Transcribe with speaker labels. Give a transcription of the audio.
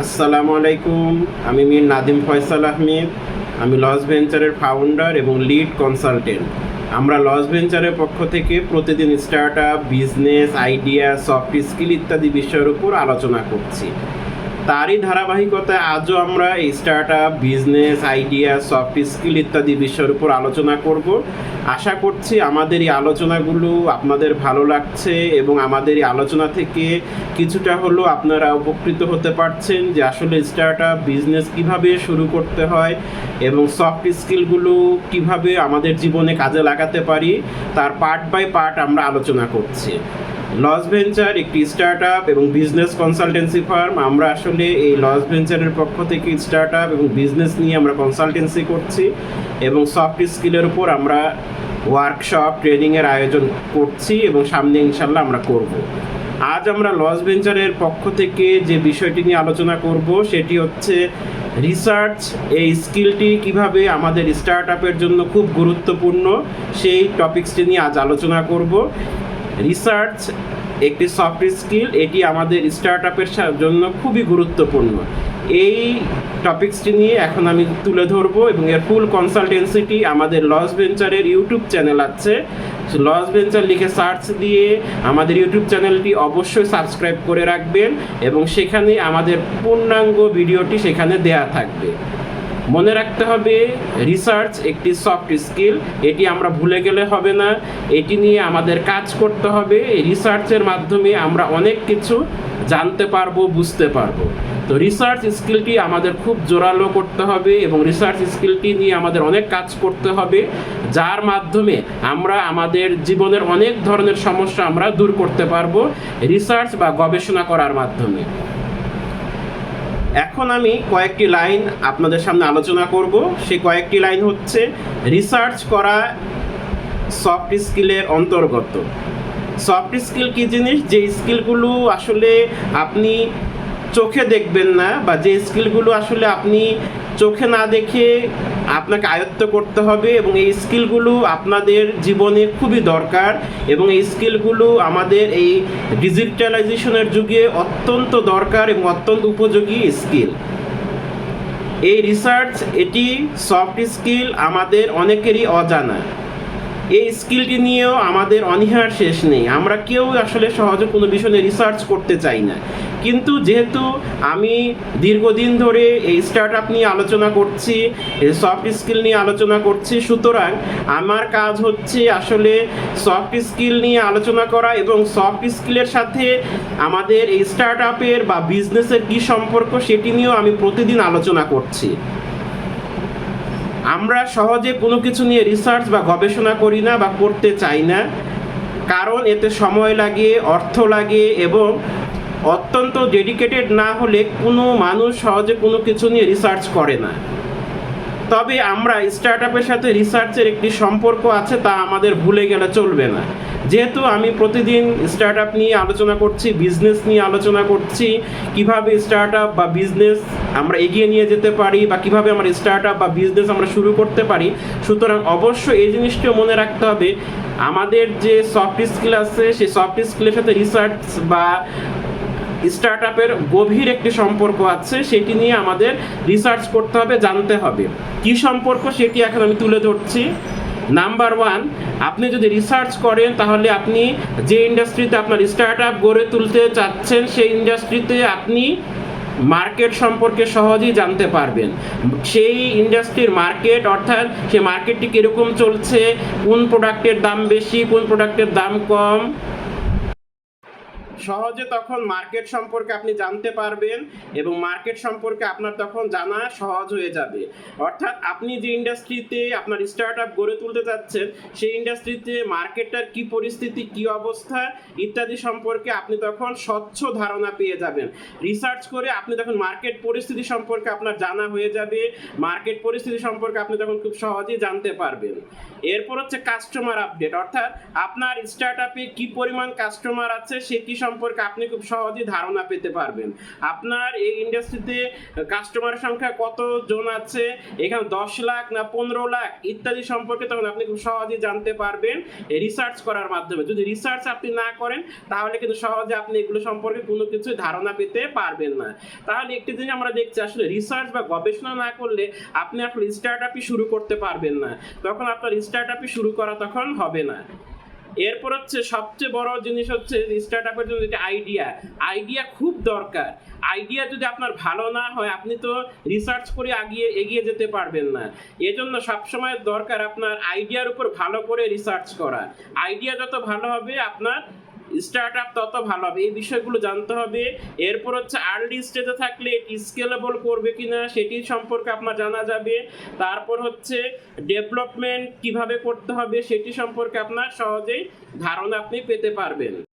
Speaker 1: আসসালামু আলাইকুম, আমি মির নাদিম ফয়সাল আহমেদ, আমি লস ভেঞ্চারের ফাউন্ডার এবং লিড কনসালটেন্ট আমরা লস ভেঞ্চারের পক্ষ থেকে প্রতিদিন start up business idea soft skill ইত্যাদি বিষয়ের উপর আলোচনা করছি। তারই ধারাবাহিকতায় আজও আমরা এই start up business idea soft skill ইত্যাদি বিষয়ের উপর আলোচনা করব। আশা করছি আমাদের এই আলোচনাগুলো আপনাদের ভালো লাগছে এবং আমাদের এই আলোচনা থেকে কিছুটা হলেও আপনারা উপকৃত হতে পারছেন যে আসলে স্টার্ট আপ বিজনেস কীভাবে শুরু করতে হয় এবং সফট স্কিলগুলো কীভাবে আমাদের জীবনে কাজে লাগাতে পারি, তার পার্ট বাই পার্ট আমরা আলোচনা করছি। লস ভেঞ্চার একটি স্টার্ট এবং বিজনেস কনসালটেন্সি ফার্ম। আমরা আসলে এই লস ভেঞ্চারের পক্ষ থেকে স্টার্ট এবং বিজনেস নিয়ে আমরা কনসালটেন্সি করছি এবং সফট স্কিলের উপর আমরা ওয়ার্কশপ, ট্রেনিংয়ের আয়োজন করছি এবং সামনে ইনশাল্লাহ আমরা করব। আজ আমরা লস ভেঞ্চারের পক্ষ থেকে যে বিষয়টি নিয়ে আলোচনা করব সেটি হচ্ছে রিসার্চ, এই স্কিলটি কীভাবে আমাদের স্টার্ট জন্য খুব গুরুত্বপূর্ণ সেই টপিক্সটি নিয়ে আজ আলোচনা করব। রিসার্চ একটি সফট স্কিল এটি আমাদের স্টার্ট আপের জন্য খুবই গুরুত্বপূর্ণ। এই টপিক্সটি নিয়ে এখন আমি তুলে ধরবো এবং এর ফুল কনসালটেন্সিটি আমাদের লস ভেঞ্চারের ইউটিউব চ্যানেল আছে। লস ভেঞ্চার লিখে সার্চ দিয়ে আমাদের ইউটিউব চ্যানেলটি অবশ্যই সাবস্ক্রাইব করে রাখবেন এবং সেখানে আমাদের পূর্ণাঙ্গ ভিডিওটি সেখানে দেয়া থাকবে। মনে রাখতে হবে রিসার্চ একটি সফট স্কিল এটি আমরা ভুলে গেলে হবে না। এটি নিয়ে আমাদের কাজ করতে হবে। এই রিসার্চের মাধ্যমে আমরা অনেক কিছু জানতে পারব, বুঝতে পারব। তো রিসার্চ স্কিলটি আমাদের খুব জোরালো করতে হবে এবং রিসার্চ স্কিলটি নিয়ে আমাদের অনেক কাজ করতে হবে, যার মাধ্যমে আমরা আমাদের জীবনের অনেক ধরনের সমস্যা আমরা দূর করতে পারব রিসার্চ বা গবেষণা করার মাধ্যমে। এখন আমি কয়েকটি লাইন আপনাদের সামনে আলোচনা করব। সেই কয়েকটি লাইন হচ্ছে রিসার্চ করা সফট স্কিলের অন্তর্গত। সফট স্কিল কী জিনিস? যে স্কিলগুলো আসলে আপনি চোখে দেখবেন না বা যে স্কিলগুলো আসলে আপনি চোখে না দেখে আপনাকে আয়ত্ত করতে হবে এবং এই স্কিলগুলো আপনাদের জীবনে খুবই দরকার এবং এই স্কিলগুলো আমাদের এই ডিজিটালাইজেশনের যুগে অত্যন্ত দরকার এবং অত্যন্ত উপযোগী স্কিল। এই রিসার্চ এটি সফট স্কিল আমাদের অনেকেরই অজানা। এই স্কিলটি নিয়েও আমাদের অনীহার শেষ নেই। আমরা কেউ আসলে সহজে কোনো বিষয় রিসার্চ করতে চাই না। কিন্তু যেহেতু আমি দীর্ঘদিন ধরে এই স্টার্ট আপ নিয়ে আলোচনা করছি সফট স্কিল নিয়ে আলোচনা করছি, সুতরাং আমার কাজ হচ্ছে আসলে সফট স্কিল নিয়ে আলোচনা করা এবং সফট স্কিলের সাথে আমাদের এই স্টার্ট আপের বা বিজনেসের কী সম্পর্ক সেটি নিয়েও আমি প্রতিদিন আলোচনা করছি। আমরা সহজে কোনো কিছু নিয়ে রিসার্চ বা গবেষণা করি না বা করতে চাই না। কারণ এতে সময় লাগে, অর্থ লাগে এবং অত্যন্ত ডেডিকেটেড না হলে কোনো মানুষ সহজে কোনো কিছু নিয়ে রিসার্চ করে না। তবে আমরা স্টার্ট আপের সাথে রিসার্চের একটি সম্পর্ক আছে, তা আমাদের ভুলে গেলে চলবে না। যেহেতু আমি প্রতিদিন স্টার্ট আপ নিয়ে আলোচনা করছি বিজনেস নিয়ে আলোচনা করছি, কীভাবে স্টার্ট আপ বা বিজনেস আমরা এগিয়ে নিয়ে যেতে পারি বা কীভাবে আমরা স্টার্ট আপ বা বিজনেস আমরা শুরু করতে পারি, সুতরাং অবশ্যই এই জিনিসটিও মনে রাখতে হবে। আমাদের যে সফট স্কিল আছে, সেই সফট স্কিলের সাথে রিসার্চ বা স্টার্ট আপের গভীর একটি সম্পর্ক আছে, সেটি নিয়ে আমাদের রিসার্চ করতে হবে, জানতে হবে। কি সম্পর্ক সেটি এখন আমি তুলে ধরছি। নাম্বার ওয়ান আপনি যদি রিসার্চ করেন, তাহলে আপনি যে ইন্ডাস্ট্রিতে আপনার স্টার্ট আপ গড়ে তুলতে চাচ্ছেন, সেই ইন্ডাস্ট্রিতে আপনি মার্কেট সম্পর্কে সহজেই জানতে পারবেন। সেই ইন্ডাস্ট্রির মার্কেট অর্থাৎ সেই মার্কেটটি কীরকম চলছে, কোন প্রোডাক্টের দাম বেশি, কোন প্রোডাক্টের দাম কম সহজে তখন মার্কেট সম্পর্কে আপনি জানতে পারবেন এবং মার্কেট সম্পর্কে আপনার তখন জানা সহজ হয়ে যাবে। অর্থাৎ আপনি যে ইন্ডাস্ট্রিতে আপনার স্টার্ট আপ গড়ে তুলতে চাচ্ছেন, সেই ইন্ডাস্ট্রিতে মার্কেটটার কি পরিস্থিতি, কি অবস্থা ইত্যাদি সম্পর্কে আপনি তখন স্বচ্ছ ধারণা পেয়ে যাবেন। রিসার্চ করে আপনি তখন মার্কেট পরিস্থিতি সম্পর্কে আপনার জানা হয়ে যাবে। মার্কেট পরিস্থিতি সম্পর্কে আপনি তখন খুব সহজেই জানতে পারবেন। এরপর হচ্ছে কাস্টমার আপডেট অর্থাৎ আপনার স্টার্ট আপে কি পরিমাণ কাস্টমার আছে সেটি সম্পর্কে আপনি খুব সহজেই ধারণা পেতে পারবেন। আপনার এই ইন্ডাস্ট্রিতে কাস্টমারের সংখ্যা কত জন আছে? এখানে দশ লাখ না পনেরো লাখ? ইত্যাদি সম্পর্কে তখন আপনি খুব সহজেই জানতে পারবেন রিসার্চ করার মাধ্যমে। যদি রিসার্চ আপনি না করেন, তাহলে কিন্তু সহজে আপনি এগুলো সম্পর্কে কোনো কিছু ধারণা পেতে পারবেন না। তাহলে একটি জিনিস আমরা দেখছি, আসলে রিসার্চ বা গবেষণা না করলে আপনি আসলে স্টার্ট আপই শুরু করতে পারবেন না। তখন আপনার স্টার্ট আপই শুরু করা তখন হবে না। এরপর হচ্ছে সবচেয়ে বড় জিনিস হচ্ছে স্টার্ট আপের জন্য যেটা আইডিয়া আইডিয়া খুব দরকার। আইডিয়া যদি আপনার ভালো না হয়, আপনি তো রিসার্চ করে আগিয়ে এগিয়ে যেতে পারবেন না। এজন্য সবসময় দরকার আপনার আইডিয়ার উপর ভালো করে রিসার্চ করা আইডিয়া যত ভালো হবে, আপনার স্টার্ট আপ তত ভালো হবে। এই বিষয়গুলো জানতে হবে। এরপর হচ্ছে আর্লি স্টেজে থাকলে এটি স্কেলেবল করবে কিনা সেটির সম্পর্কে আপনার জানা যাবে। তারপর হচ্ছে ডেভেলপমেন্ট কীভাবে করতে হবে সেটি সম্পর্কে আপনার সহজেই ধারণা আপনি পেতে পারবেন।